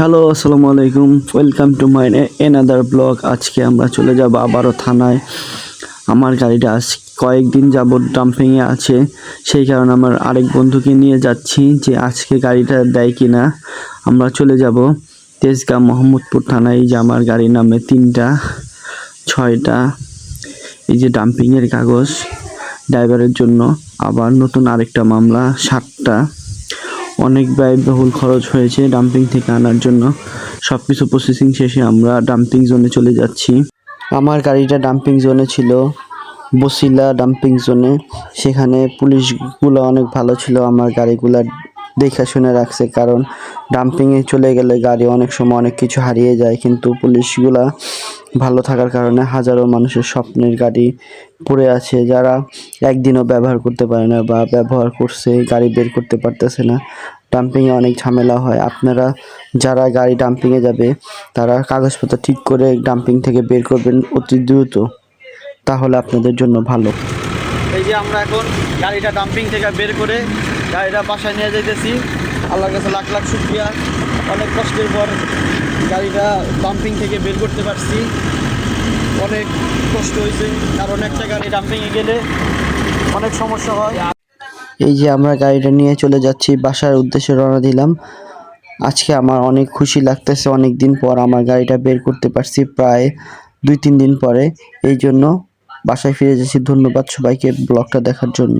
Hello, আসসালামু আলাইকুম। Welcome to my another blog আজকে আমরা চলে যাব আবারও থানায়। আমার গাড়িটা আজ কয়েকদিন যাবৎ ডাম্পিংয়ে আছে। সেই কারণে আমার আরেক বন্ধুকে নিয়ে যাচ্ছি যে আজকে গাড়িটা দেয় কি না আমরা চলে যাব তেজগাঁ মোহাম্মদপুর থানায়। যে আমার গাড়ির নামে তিনটা, ছয়টা, এই যে ডাম্পিংয়ের কাগজ। ড্রাইভারের জন্য আবার নতুন আরেকটা মামলা, সাতটা। অনেক ব্যয়বহুল খরচ হয়েছে ডাম্পিং থেকে আনার জন্য। সব কিছু প্রসেসিং শেষে আমরা ডাম্পিং জোনে চলে যাচ্ছি। আমার গাড়িটা ডাম্পিং জোনে ছিল, বসিলা ডাম্পিং জোনে সেখানে পুলিশগুলো অনেক ভালো ছিল, আমার গাড়িগুলা দেখা শুনে রাখছে, কারণ ডাম্পিংয়ে চলে গেলে গাড়ি অনেক সময় অনেক কিছু হারিয়ে যায়, কিন্তু পুলিশগুলা ভালো থাকার কারণে হাজারো মানুষের স্বপ্নের গাড়ি পড়ে আছে, যারা একদিনও ব্যবহার করতে পারে না বা ব্যবহার করছে, গাড়ি বের করতে পারতেছে না। ডাম্পিংয়ে অনেক ঝামেলা হয়। আপনারা যারা গাড়ি ডাম্পিংয়ে যাবে, তারা কাগজপত্র ঠিক করে ডাম্পিং থেকে বের করবেন অতি দ্রুত। তাহলে আপনাদের জন্য ভালো। এই যে আমরা এখন গাড়িটা ডাম্পিং থেকে বের করে গাড়িটা বাসায় নিয়ে যাইতেছি। আল্লাহর কাছে লাখ লাখ শুক্রিয়া। অনেক কষ্টের পর গাড়িটা ডাম্পিং থেকে বের করতে পারছি। অনেক কষ্ট হয়েছে, কারণ একটা গাড়ি ডাম্পিংয়ে গেলে অনেক সমস্যা হয়। এই যে আমরা গাড়িটা নিয়ে চলে যাচ্ছি, বাসার উদ্দেশ্যে রওনা দিলাম। আজকে আমার অনেক খুশি লাগতেছে অনেক দিন পর আমার গাড়িটা বের করতে পারছি, প্রায় দুই তিন দিন পরে। এই জন্য বাসায় ফিরে যাচ্ছি, ধন্যবাদ সবাইকে ব্লগটা দেখার জন্য।